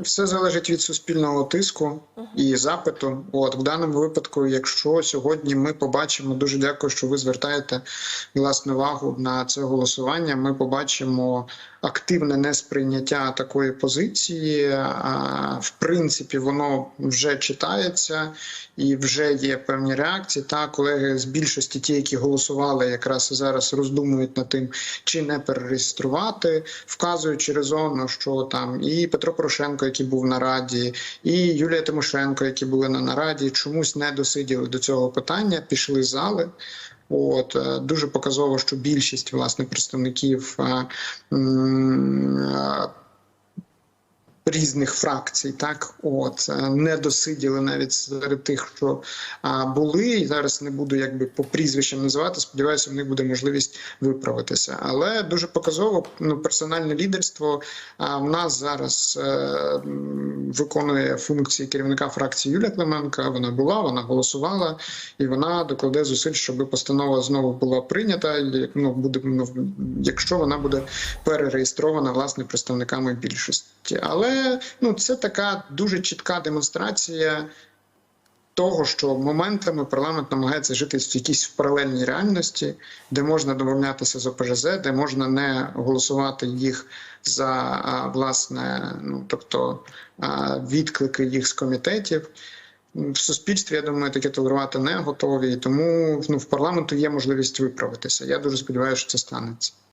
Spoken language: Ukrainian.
Все залежить від суспільного тиску і запиту. От в даному випадку, якщо сьогодні ми побачимо, дуже дякую, що ви звертаєте власне увагу на це голосування. Ми побачимо активне несприйняття такої позиції. В принципі, воно вже читається і вже є певні реакції. Та колеги з більшості, ті, які голосували, якраз зараз роздумують над тим, чи не перереєструвати, вказуючи резонно, що там і Петро Порошенко, який був на раді, і Юлія Тимошенко, які були на нараді, чомусь не досиділи до цього питання, пішли з зали. От е, дуже показово, що більшість власне представників е, е, різних фракцій, так от е, не досиділи навіть серед тих, що а, були, і зараз не буду якби по прізвищам називати. Сподіваюся, в них буде можливість виправитися. Але дуже показово ну, персональне лідерство. А в нас зараз е, виконує функції керівника фракції Юлія Клименка. Вона була, вона голосувала, і вона докладе зусиль, щоб постанова знову була прийнята. Ну буде ну, якщо вона буде перереєстрована власне представниками більшості. Ну це така дуже чітка демонстрація. Того, що моментами парламент намагається жити в якійсь паралельній реальності, де можна домовлятися з ОПЖЗ, де можна не голосувати їх за а, власне, ну тобто а, відклики їх з комітетів. В суспільстві, я думаю, таке толерувати не готові, і тому ну, в парламенту є можливість виправитися. Я дуже сподіваюся, що це станеться.